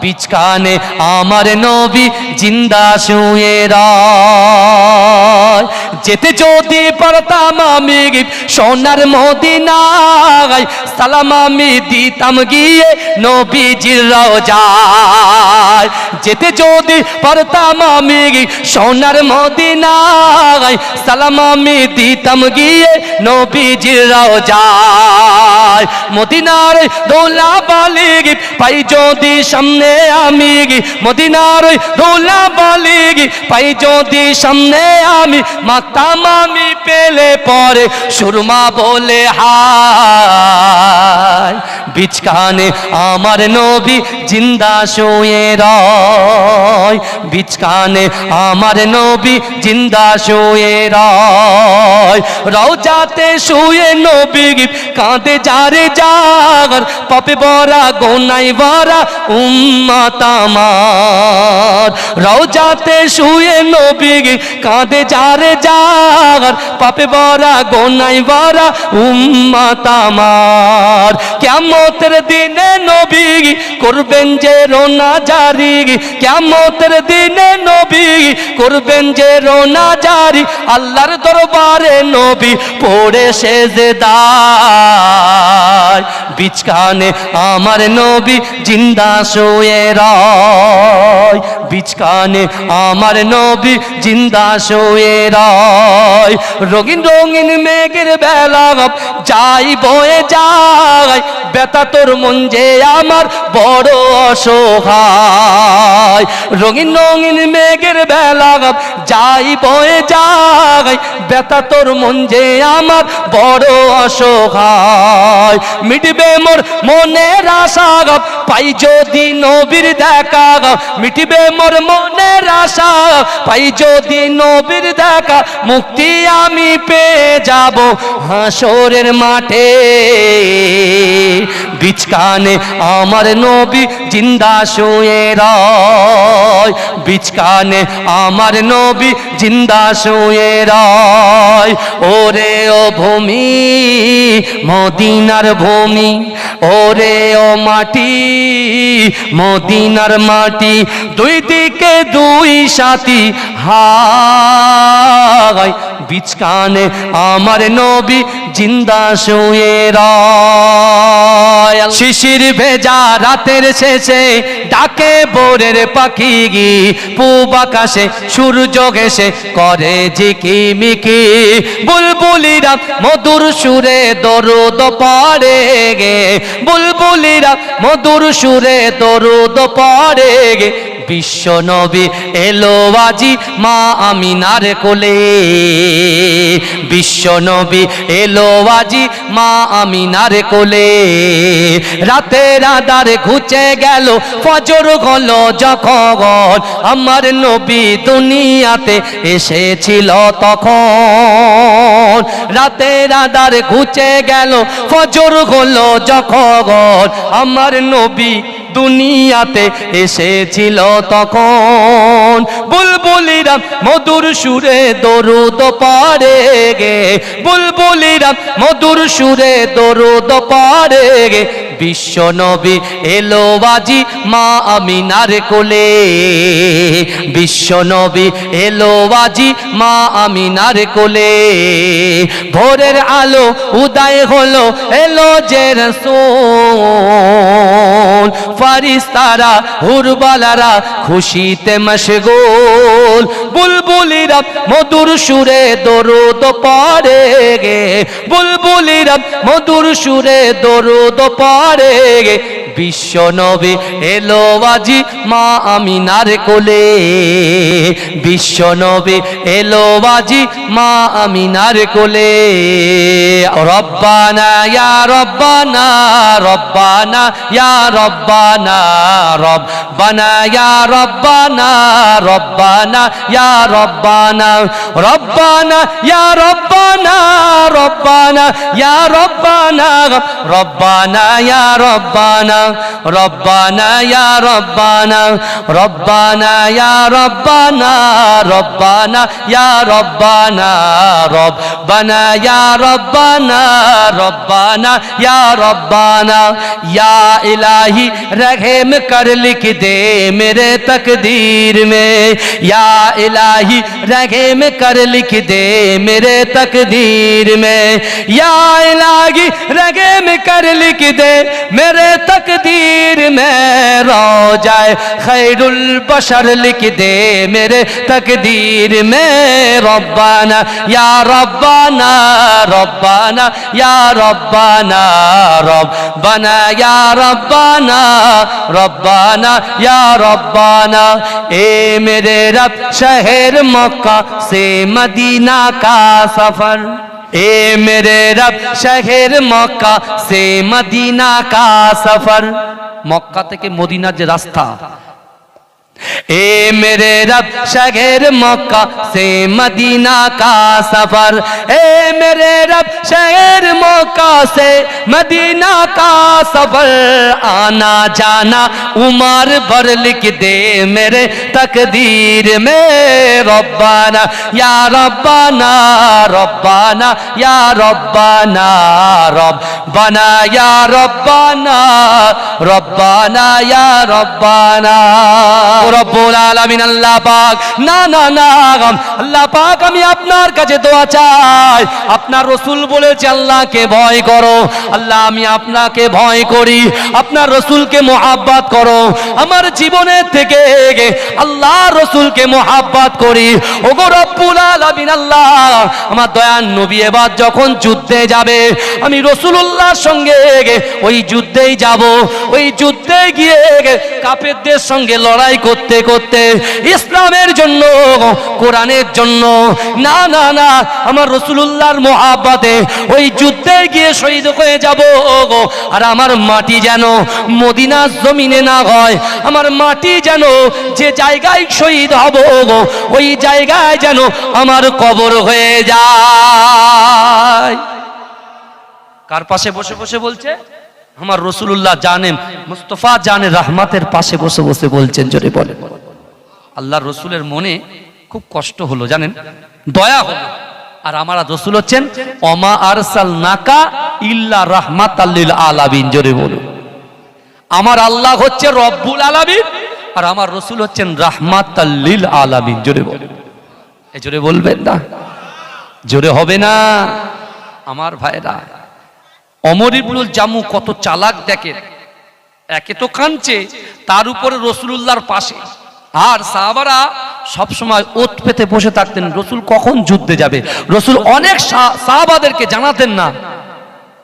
বিচকানে আমার নবী জিন্দা শুয়ে রায়। যেতে যদি পারতাম আমি সোনার মদিনায়, সালাম আমি দিতাম গিয়ে নবীজির রোজায়। যেতে যদি পারতাম আমি সোনার মদিনায়, সালাম আমি দিতাম গিয়ে নবীজির রোজায়। মদিনার দোলা বালিগ পাই যদি সামনে আমি মদিনার দোলা বালিগ পাই যদি সামনে আমি মাতাম আমি পেলে পরে সুরমা বলে হায় বিচকানে আমার নবী জিন্দা শুয়ে রয়। বিচকানে আমার নবী জিন্দা শুয়ে রয়। রওজাতে শুয়ে নবী কাঁদে যারে জাগর। পাপে বরা গোনাই বরা উম্মত আমার। রওজাতে শুয়ে নবী কাঁদে যারে জাগর। পাপে বরা গোনাই বরা উম্মত আমার। কেমতের দিনে নবী করবেন যে রোনা জারি কেমতের দিনে নবী করবেন যে রোনা জারি, আল্লাহর দরবারে নবী পড়ে দা বিচকানে আমার নবী জিন্দা শুয়ে রয়। বিচকানে আমার নবী জিন্দা শুয়ে রয়। রঙিন রঙিন মেঘের বেলা যাই বয়ে যায়। বেতা তোর মন যে আমার বড় অসহায়। রঙিন রঙিন মেঘের বেলা যাই বয়ে যায়। বেতা তোর মন যে আমার বড় অসহায়। মিটবে মোর মনের আশা পাই যদি নবীর দেখা মিটবে মোর মনের আশা, পাই যদি নবীর দেখা, মুক্তি আমি পেয়ে যাব হাসরের মাঠে। বিচকানে আমার নবী জিন্দা শুয়ে রয়। বিচকানে আমার নবী জিন্দা শুয়ে রয়। ওরে ও ভূমি, মদিনার ভূমি, ওরে ও মাটি, মদিনার মাটি, দুই দিকে দুই সাথী হাই বিচকানে আমার নবী জিন্দা শুয়ে রয়। শিশির ভেজা রাতের শেষে ডাকে বোরের পাখি গি। পূব আকাশে সূর্য ঘেসে করে ঝিকি মিকি। বুলবুলিরা মধুর সুরে দরুদ পারে গে। বুলবুলিরা মধুর সুরে দরুদ পারে গে। বিশ্ব নবী এলো আজি মা আমিনার কোলে। বিশ্ব নবী এলো আজি মা আমিনার কোলে। রাতের আধার ঘুচে গেল, ফজর গল যখন আমার নবী দুনিয়াতে এসেছিল তখন। রাতের আধার ঘুচে গেল, ফজর হলো যখন আমার নবী দুনিয়াতে এসেছিল তখন। বুলবুলিরা মধুর সুরে দরুদ পারে গে। বুলবুলিরা মধুর সুরে দরুদ পারে গে। বিশ্ব নবী এলো বাজি মা আমিনার কোলে। বিশ্ব নবী এলো বাজি মা আমিনার কোলে। ভোরের আলো উদয় হলো, এলো যে রসুল ফারিস্তারা, হুরবালারা খুশিতে মশগোল। বুলবুলিরা মধুর সুরে দরুদ পারে গে বুলবুলিরা মধুর সুরে দরুদ পারে গে বিশ্ব নবে এলো আজি মা আমিনার কোলে। বিশ্ব নবী এলো আজি মা আমিনার কোলে। রব্বানা ইয়া রব্বানা রব্বানা ইয়া রব্বানা রব্বানা ইয়া রব্বানা রব্বানা ইয়া রব্বানা রব্বানা ইয়া রব্বানা। রব্বানা রব্বানা ইয়া রব্বানা রব্বানা ইয়া রব্বানা রব্বানা ইয়া রব্বানা রব্বানা ইয়া রব্বানা রব্বানা ইয়া রব্বানা রব্বানা ইয়া রব্বানা রব্বানা ইয়া রব্বানা ইয়া ইলাহি रहम कर लिख दे मेरे तकदीर में या इलाही रहम कर लिख दे मेरे तकदीर में या इलाही रहम कर लिख दे मेरे तकदीर में रो जाए खैरुल बशर लिख दे मेरे तकदीर में रब्बाना या रब्बाना रब्बाना या रब्बाना रब्बाना या रब्बाना रब्बाना या रब्बाना ए मेरे रब शहर मक्का से मदीना का सफर ए मेरे रब शहर मक्का से मदीना का सफर মক্কা থেকে মদিনার যে রাস্তা ए मेरे रब शहर मक्का से मदीना का सफर ए मेरे रब शहर मक्का से मदीना का सफर आना जाना उमर भर लिख दे मेरे तकदीर में रब्बाना या रब्बाना रब्बाना या रब्बाना रब्बाना या रब्बाना रब्बाना या रब्बाना না না না আপনার কাছে চাই। আপনার রসুল বলেছে, আল্লাহকে ভয় করো। আল্লাহ, আমি আপনাকে ভয় করি। আপনার রসুলকে মোহাব্বত করো। আমার জীবনের থেকে আল্লাহ রসুলকে মোহাব্বত করি। ওগো রব্বুল আলামিন, আল্লাহ, আমার দয়ান নবী এবার যখন যুদ্ধে যাবে, আমি রসুলুল্লাহর সঙ্গে ওই যুদ্ধেই যাব। ওই যুদ্ধে গিয়ে কাপেরদের সঙ্গে লড়াই করতে করতে করতে ইসলামের জন্য, কোরআনের জন্য, না না না, আমার রসুলুল্লাহর মোহাব্বাতে ওই যুদ্ধে গিয়ে শহীদ হয়ে যাব আর আমার মাটি যেন মদিনার জমিনে না হয়, আমার মাটি যেন যে জায়গায় শহীদ হব ওই জায়গায় যেন আমার কবর হয়ে যায়। কার পাশে বসে বসে বলছে? আমার রসুল্লাহ জানেন, মুস্তফা জানে রাহমাতের পাশে বসে বসে বলছেন, জোরে বলে আল্লাহ রসুলের মনে খুব কষ্ট হলো, জানেন? দয়া হলো। আর আমার রসুল হচ্ছেন, অমা আরসাল নাকা ইল্লা রাহমাত আল্লিল আলাবিন জোরে বলুন। আমার আল্লাহ হচ্ছে রব্বুল আলামিন, আর আমার রসুল হচ্ছেন রাহমাত আলামিন, জোরে বলুন। এ জোরে বলবেন না? জোরে হবে না। আমার ভাইরা অমর ইবনুল জামু কত চালাক দেখেন। একে তো কাঁদছে, তার উপরে রসুলুল্লাহর পাশে। আর সাহাবারা সবসময় ওত পেতে বসে থাকতেন, রসুল কখন যুদ্ধে যাবে? রসুল অনেক সাহাবাদেরকে জানাতেন না।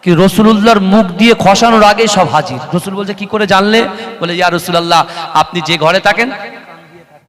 কি রসুলুল্লাহর মুখ দিয়ে খসানোর আগে সব হাজির। রসুল বলছে, কি করে জানলে? বলে, ইয়া রসুলাল্লাহ, আপনি যে ঘরে থাকেন